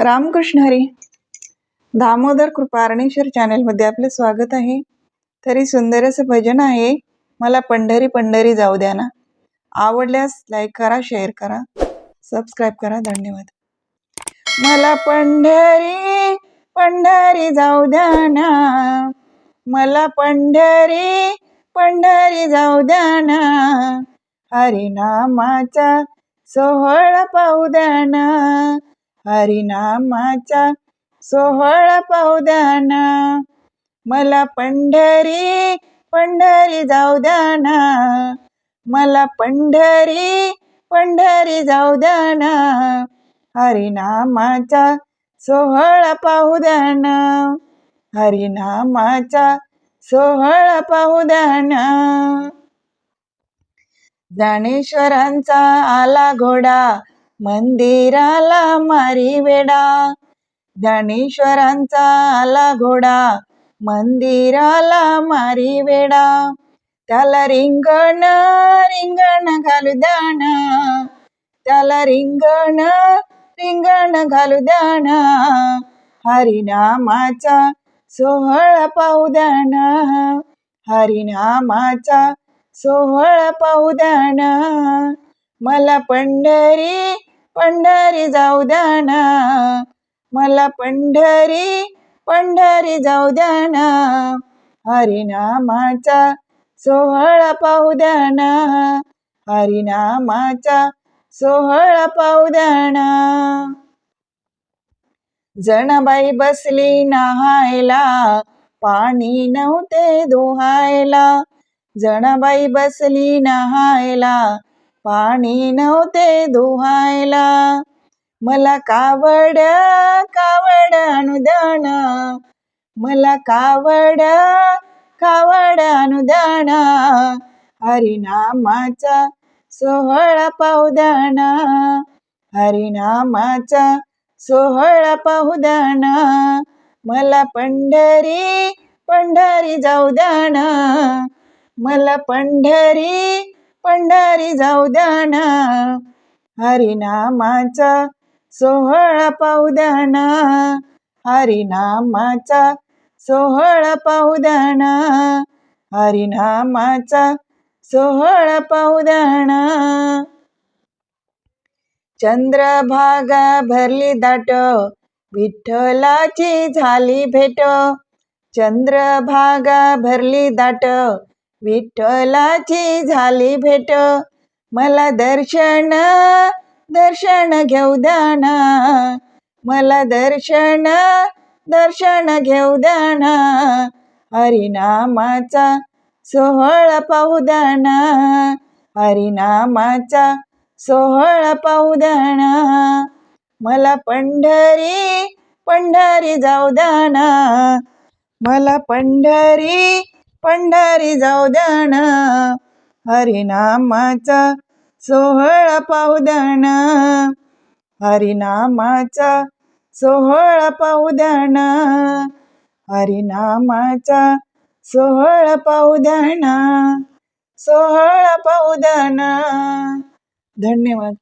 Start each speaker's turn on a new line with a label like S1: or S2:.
S1: रामकृष्ण हरी. दामोदर कृपारणेश्वर चॅनेलमध्ये आपलं स्वागत आहे. तरी सुंदर असं भजन आहे. मला पंढरी पंढरी जाऊ द्या ना. आवडल्यास लाईक करा शेअर करा. सबस्क्राईब करा. धन्यवाद. मला पंढरी पंढरी जाऊ द्या ना. मला पंढरी पंढरी जाऊ द्या ना. हरिनामाचा सोहळा पाहू द्या ना. हरिनामाचा सोहळा पाहू द्या ना. मला पंढरी पंढरी जाऊ द्या ना. मला पंढरी पंढरी जाऊ द्या ना. हरिनामाचा सोहळा पाहू द्या ना. हरिनामाचा सोहळा पाहू द्या ना. ज्ञानेश्वरांचा आला घोडा मंदिराला मारी वेडा ज्ञानेश्वरांचा आला घोडा मंदिराला मारी वेडा त्याला रिंगण रिंगण घालू द्या ना त्याला रिंगण रिंगण घालू द्या ना हरिनामाचा सोहळा पाहू द्या ना हरिनामाचा सोहळा पाहू द्या ना मला पंढरी पंढरी जाऊ द्या ना. मला पंढरी पंढरी जाऊ द्या ना. हरिनामाचा सोहळा पाहू द्या ना. हरिनामाचा सोहळा पाहू द्या ना. जणबाई बसली नहायला पाणी नव्हते दोहायला जणबाई बसली नहायला पाणी नव्हते धुवायला. मला कावड कावड अनुदान. मला कावड कावड अनुदान. हरिनामाचा सोहळा पाहू हरिनामाचा सोहळा पाहू मला पंढरी पंढरी जाऊ द्या मला पंढरी पंढरी जाऊ द्या ना. हरिनामाचा सोहळा पाहू द्या ना. हरिनामाचा सोहळा पाहू द्या ना. हरिनामाचा सोहळा पाहू द्या ना. चंद्रभागा भरली दाट विठ्ठलाची झाली भेट. चंद्रभागा भरली दाट विठ्ठलाची झाली भेट. मला दर्शन दर्शन घेऊ दाना मला दर्शन दर्शन घेऊ दाना हरिनामाचा सोहळा पाहू दाना हरिनामाचा सोहळा पाहू दाना मला पंढरी पंढरी जाऊ दाना मला पंढरी पंढरी जाऊ द्या हरिनामाचा सोहळा पाहू हरिनामाचा सोहळा पाहू हरिनामाचा सोहळा पाहू सोहळा पाहू धन्यवाद.